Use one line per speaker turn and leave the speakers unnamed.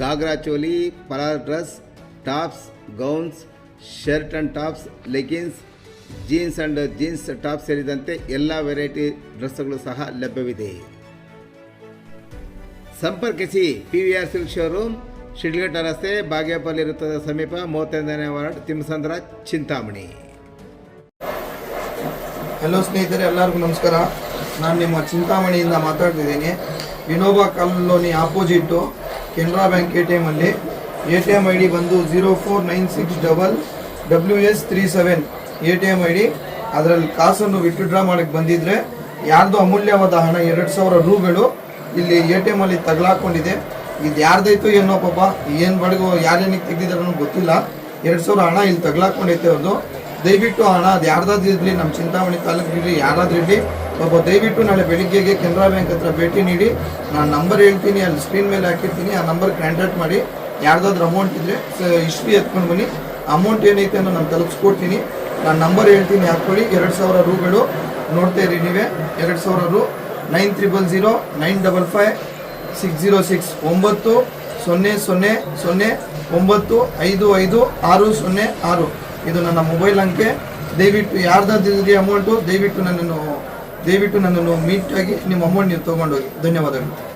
Ghagra choli ಪಲಾರ್ dress, tops, gowns, shirt and tops leggings jeans and jeans top ಸೇರಿದಂತೆ ಎಲ್ಲ variety ಡ್ರೆಸ್ಗಳು ಸಹ ಲಭ್ಯವಿದೆ. ಸಂಪರ್ಕಿಸಿ P V R silk showroom, Sidlaghatta ರಸ್ತೆ, ಬಾಗೇಪಲ್ಲಿ ವೃತ್ತದ ಸಮೀಪ, ಮೂವತ್ತೈದನೇ ವಾರ್ಡ್, ತಿಮ್ಮಸಂದ್ರ, ಚಿಂತಾಮಣಿ.
ಹಲೋ ಸ್ನೇಹಿತರೆ, ಎಲ್ಲರಿಗೂ ನಮಸ್ಕಾರ. ನಾನು ನಿಮ್ಮ ಚಿಂತಾಮಣಿಯಿಂದ ಮಾತಾಡ್ತಿದ್ದೀನಿ. Vinoba colony opposite Canara bank A T ಎಮಲ್ಲಿ A T M I D ಬಂದು zero four nine six double W S three seven. A T M I D ಅದರಲ್ಲಿ ಕಾಸನ್ನು ವಿತ್ಡ್ರಾ ಮಾಡಕ್ಕೆ ಬಂದಿದ್ರೆ ಯಾರ್ದು ಅಮೂಲ್ಯವಾದ ಹಣ, ಎರಡು ಸಾವಿರ ರೂಗಳು ಇಲ್ಲಿ ಎ ಟಿ ಎಮ್ಮಲ್ಲಿ ತಗಲಾಕೊಂಡಿದೆ. ಇದು ಯಾರ್ದಾಯ್ತು ಏನೋ ಪಾಪ, ಏನು ಬಡಗು ಯಾರೇನಿಗೆ ತೆಗ್ದಿದಾರೋ ಗೊತ್ತಿಲ್ಲ. ಎರಡು ಸಾವಿರ ಹಣ ಇಲ್ಲಿ ತಗಲಾಕೊಂಡೈತೆ ಅವ್ರದ್ದು ದಯವಿಟ್ಟು ಹಣ ಅದು ಯಾರ್ದಾದ್ರು ಇರಲಿ ನಮ್ಮ ಚಿಂತಾಮಣಿ ತಾಲೂಕಿರಲಿ ಯಾರಾದ್ರೂ ಇರಲಿ, ಒಬ್ಬ ದಯವಿಟ್ಟು ನಾಳೆ ಬೆಳಿಗ್ಗೆಗೆ ಕೆನರಾ ಬ್ಯಾಂಕ್ ಹತ್ರ ಭೇಟಿ ನೀಡಿ, ನಾನು ನಂಬರ್ ಹೇಳ್ತೀನಿ, ಅಲ್ಲಿ ಸ್ಕ್ರೀನ್ ಮೇಲೆ ಹಾಕಿರ್ತೀನಿ, ಆ ನಂಬರ್ ಕಾಂಟ್ಯಾಕ್ಟ್ ಮಾಡಿ, ಯಾರ್ದಾದ್ರೂ ಅಮೌಂಟ್ ಇದ್ದರೆ ಹಿಸ್ಟ್ರಿ ಎತ್ಕೊಂಡು ಬನ್ನಿ. ಅಮೌಂಟ್ ಏನೈತೆ ಅನ್ನೋ ನಾನು ತಲುಪಿಸ್ಕೊಡ್ತೀನಿ. ನಾನು ನಂಬರ್ ಹೇಳ್ತೀನಿ, ಹಾಕ್ಕೊಳ್ಳಿ. ಎರಡು ಸಾವಿರ ರೂಗಳು ನೋಡ್ತಾ ಇರಿ ನೀವೇ. ಎರಡು ಸಾವಿರ ರು nine triple zero nine double five six zero six ಒಂಬತ್ತು, ಸೊನ್ನೆ ಸೊನ್ನೆ ಸೊನ್ನೆ, ಒಂಬತ್ತು, ಐದು ಐದು, ಆರು ಸೊನ್ನೆ ಆರು. ಇದು ನನ್ನ ಮೊಬೈಲ್ ಅಂಕೆ. ದಯವಿಟ್ಟು ಯಾರ್ದಾದ್ರಿ ಅಮೌಂಟು ದಯವಿಟ್ಟು ನನ್ನನ್ನು ದಯವಿಟ್ಟು ನನ್ನನ್ನು ಮೀಟ್ ಆಗಿ ನಿಮ್ಮ ಅಮೌಂಟ್ ನೀವು ತೊಗೊಂಡೋಗಿ. ಧನ್ಯವಾದಗಳು.